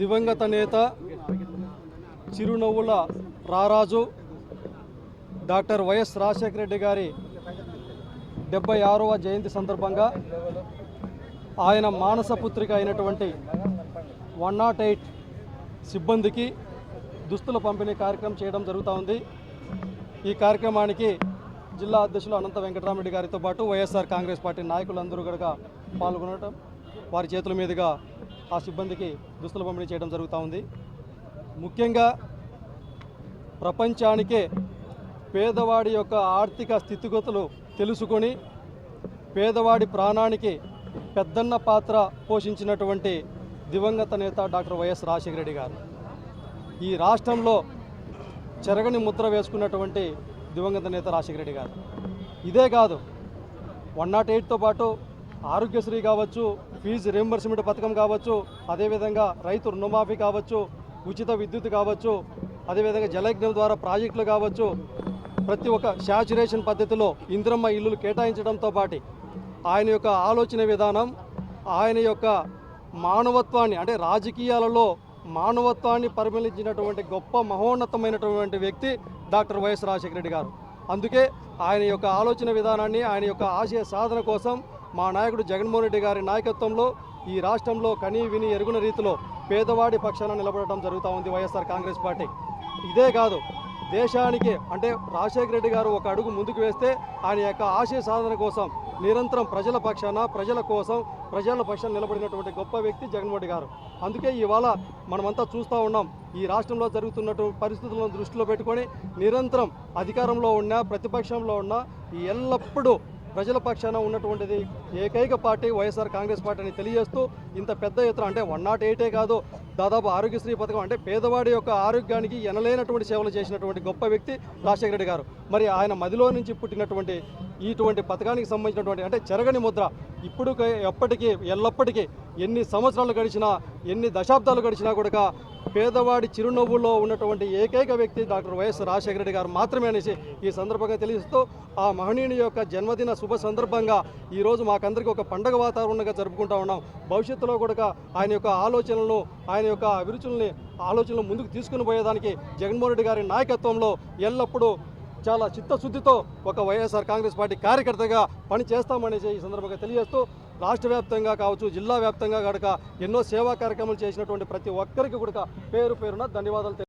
దివంగత నేత చిరునవ్వుల రారాజు డాక్టర్ వైఎస్ రాజశేఖర రెడ్డి గారి డెబ్బై ఆరవ జయంతి సందర్భంగా ఆయన మానసపుత్రిక అయినటువంటి వన్ నాట్ ఎయిట్ సిబ్బందికి దుస్తుల పంపిణీ కార్యక్రమం చేయడం జరుగుతూ ఉంది. ఈ కార్యక్రమానికి జిల్లా అధ్యక్షులు అనంత వెంకటరామరెడ్డి గారితో పాటు వైఎస్ఆర్ కాంగ్రెస్ పార్టీ నాయకులందరూ కూడా పాల్గొనడం వారి చేతుల మీదుగా ఆ సిబ్బందికి దుస్తుల పంపిణీ చేయడం జరుగుతూ ఉంది. ముఖ్యంగా ప్రపంచానికే పేదవాడి యొక్క ఆర్థిక స్థితిగతులు తెలుసుకొని పేదవాడి ప్రాణానికి పెద్దన్న పాత్ర పోషించినటువంటి దివంగత నేత డాక్టర్ వైఎస్ రాజశేఖర రెడ్డి గారు. ఈ రాష్ట్రంలో చెరగని ముద్ర వేసుకున్నటువంటి దివంగత నేత రాజశేఖర రెడ్డి గారు. ఇదే కాదు వన్ నాట్ ఎయిట్తో పాటు ఆరోగ్యశ్రీ కావచ్చు ఫీజు రీంబర్స్మెంట్ పథకం కావచ్చు అదేవిధంగా రైతు రుణమాఫీ కావచ్చు ఉచిత విద్యుత్ కావచ్చు అదేవిధంగా జలయజ్ఞం ద్వారా ప్రాజెక్టులు కావచ్చు. ప్రతి ఒక్క శాచురేషన్ పద్ధతిలో ఇంద్రమ్మ ఇల్లులు కేటాయించడంతో పాటు ఆయన యొక్క ఆలోచన విధానం ఆయన యొక్క మానవత్వాన్ని అంటే రాజకీయాలలో మానవత్వాన్ని పరిమళించినటువంటి గొప్ప మహోన్నతమైనటువంటి వ్యక్తి డాక్టర్ వైఎస్ రాజశేఖర రెడ్డి గారు. అందుకే ఆయన యొక్క ఆలోచన విధానాన్ని ఆయన యొక్క ఆశయ సాధన కోసం మా నాయకుడు జగన్మోహన్ రెడ్డి గారి నాయకత్వంలో ఈ రాష్ట్రంలో కనీ విని ఎరుగున రీతిలో పేదవాడి పక్షాన నిలబడటం జరుగుతూ ఉంది వైఎస్ఆర్ కాంగ్రెస్ పార్టీ. ఇదే కాదు దేశానికి అంటే రాజశేఖర రెడ్డి గారు ఒక అడుగు ముందుకు వేస్తే ఆయన యొక్క ఆశయ సాధన కోసం నిరంతరం ప్రజల పక్షాన ప్రజల కోసం ప్రజల పక్షాన నిలబడినటువంటి గొప్ప వ్యక్తి జగన్మోహన్ గారు. అందుకే ఇవాళ మనమంతా చూస్తూ ఉన్నాం ఈ రాష్ట్రంలో జరుగుతున్నటువంటి పరిస్థితులను దృష్టిలో పెట్టుకొని నిరంతరం అధికారంలో ఉన్న ప్రతిపక్షంలో ఉన్న ఎల్లప్పుడూ ప్రజల పక్షాన ఉన్నటువంటిది ఏకైక పార్టీ వైఎస్ఆర్ కాంగ్రెస్ పార్టీ అని తెలియజేస్తూ ఇంత పెద్ద ఎత్తున అంటే వన్ నాట్ ఎయిటే కాదు దాదాపు ఆరోగ్యశ్రీ పథకం అంటే పేదవాడి యొక్క ఆరోగ్యానికి ఎనలేనటువంటి సేవలు చేసినటువంటి గొప్ప వ్యక్తి రాజశేఖర రెడ్డి గారు. మరి ఆయన మదిలో నుంచి పుట్టినటువంటి ఇటువంటి పథకానికి సంబంధించినటువంటి అంటే చెరగని ముద్ర ఇప్పుడు ఎప్పటికీ ఎల్లప్పటికీ ఎన్ని సంవత్సరాలు గడిచినా ఎన్ని దశాబ్దాలు గడిచినా కూడా పేదవాడి చిరునవ్వులో ఉన్నటువంటి ఏకైక వ్యక్తి డాక్టర్ వైఎస్ రాజశేఖర రెడ్డి గారు మాత్రమే అనేసి ఈ సందర్భంగా తెలియజేస్తూ ఆ మహనీయుని యొక్క జన్మదిన శుభ సందర్భంగా ఈరోజు మాకందరికీ ఒక పండగ వాతావరణంగా జరుపుకుంటా ఉన్నాం. భవిష్యత్తులో కూడా ఆయన యొక్క ఆలోచనలను ఆయన యొక్క అభిరుచుల్ని ఆలోచనలు ముందుకు తీసుకుని పోయేదానికి జగన్మోహన్ రెడ్డి గారి నాయకత్వంలో ఎల్లప్పుడూ చాలా చిత్తశుద్ధితో ఒక వైఎస్ఆర్ కాంగ్రెస్ పార్టీ కార్యకర్తగా పని చేస్తామనేసి ఈ సందర్భంగా తెలియజేస్తూ రాష్ట్ర వ్యాప్తంగా కావచ్చు జిల్లా వ్యాప్తంగా కనుక ఎన్నో సేవా కార్యక్రమాలు చేసినటువంటి ప్రతి ఒక్కరికి కూడా పేరు పేరున ధన్యవాదాలు